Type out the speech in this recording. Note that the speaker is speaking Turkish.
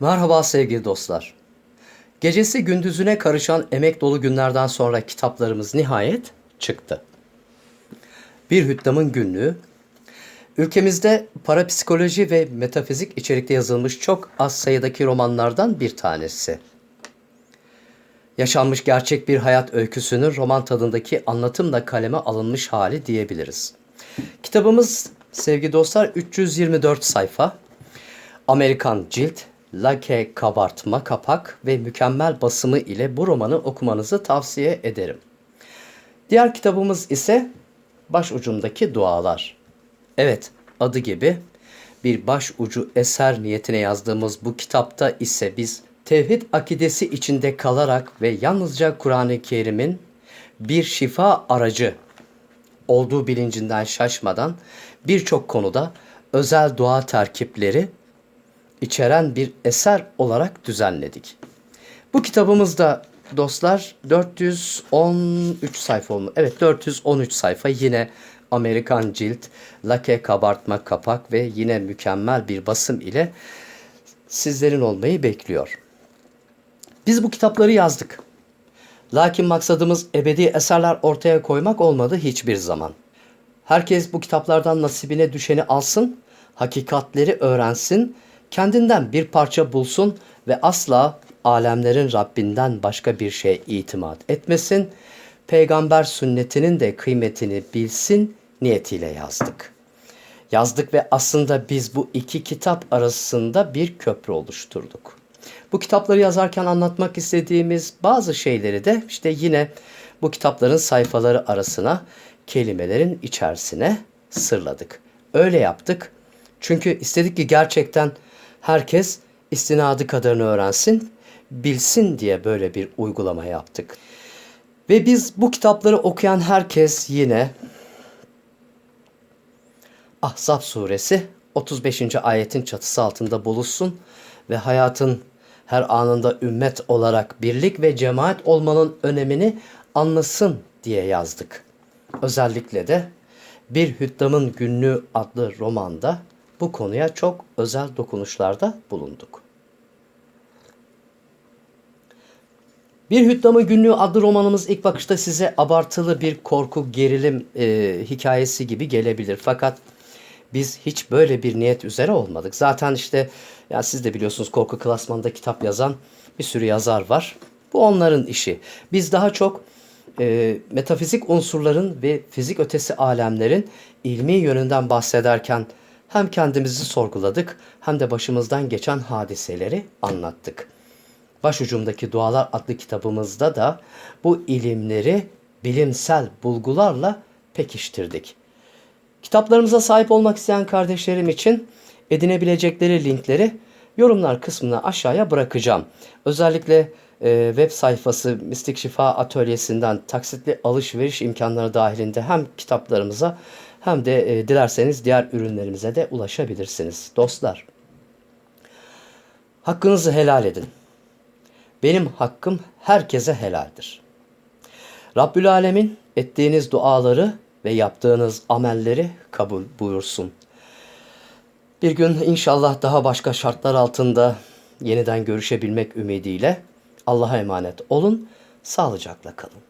Merhaba sevgili dostlar. Gecesi gündüzüne karışan emek dolu günlerden sonra kitaplarımız nihayet çıktı. Bir Hüddam'ın Günlüğü, ülkemizde parapsikoloji ve metafizik içerikte yazılmış çok az sayıdaki romanlardan bir tanesi. Yaşanmış gerçek bir hayat öyküsünün roman tadındaki anlatımla kaleme alınmış hali diyebiliriz. Kitabımız sevgili dostlar 324 sayfa. Amerikan cilt, lake kabartma kapak ve mükemmel basımı ile bu romanı okumanızı tavsiye ederim. Diğer kitabımız ise Başucundaki Dualar. Evet, adı gibi bir başucu eser niyetine yazdığımız bu kitapta ise biz tevhid akidesi içinde kalarak ve yalnızca Kur'an-ı Kerim'in bir şifa aracı olduğu bilincinden şaşmadan birçok konuda özel dua terkipleri içeren bir eser olarak düzenledik. Bu kitabımızda dostlar 413 sayfa olma. Evet 413 sayfa yine Amerikan cilt, lake kabartma kapak ve yine mükemmel bir basım ile sizlerin olmayı bekliyor. Biz bu kitapları yazdık. Lakin maksadımız ebedi eserler ortaya koymak olmadı hiçbir zaman. Herkes bu kitaplardan nasibine düşeni alsın, hakikatleri öğrensin, kendinden bir parça bulsun ve asla alemlerin Rabbinden başka bir şeye itimat etmesin. Peygamber sünnetinin de kıymetini bilsin niyetiyle yazdık. Yazdık ve aslında biz bu iki kitap arasında bir köprü oluşturduk. Bu kitapları yazarken anlatmak istediğimiz bazı şeyleri de işte yine bu kitapların sayfaları arasına, kelimelerin içerisine sırladık. Öyle yaptık. Çünkü istedik ki gerçekten herkes istinadı kadarını öğrensin, bilsin diye böyle bir uygulama yaptık. Ve biz bu kitapları okuyan herkes yine Ahzab suresi 35. ayetin çatısı altında buluşsun ve hayatın her anında ümmet olarak birlik ve cemaat olmanın önemini anlasın diye yazdık. Özellikle de Bir Hüddamın Günlüğü adlı romanda bu konuya çok özel dokunuşlarda bulunduk. Bir Hüddamın Günlüğü adlı romanımız ilk bakışta size abartılı bir korku, gerilim e, hikayesi gibi gelebilir. Fakat biz hiç böyle bir niyet üzere olmadık. Zaten işte ya siz de biliyorsunuz korku klasmanında kitap yazan bir sürü yazar var. Bu onların işi. Biz daha çok e, metafizik unsurların ve fizik ötesi alemlerin ilmi yönünden bahsederken hem kendimizi sorguladık hem de başımızdan geçen hadiseleri anlattık. Başucumdaki Dualar adlı kitabımızda da bu ilimleri bilimsel bulgularla pekiştirdik. Kitaplarımıza sahip olmak isteyen kardeşlerim için edinebilecekleri linkleri yorumlar kısmına aşağıya bırakacağım. Özellikle e, web sayfası Mistik Şifa Atölyesi'nden taksitli alışveriş imkanları dahilinde hem kitaplarımıza hem de e, dilerseniz diğer ürünlerimize de ulaşabilirsiniz. Dostlar, hakkınızı helal edin. Benim hakkım herkese helaldir. Rabbül Alemin ettiğiniz duaları ve yaptığınız amelleri kabul buyursun. Bir gün inşallah daha başka şartlar altında yeniden görüşebilmek ümidiyle Allah'a emanet olun, sağlıcakla kalın.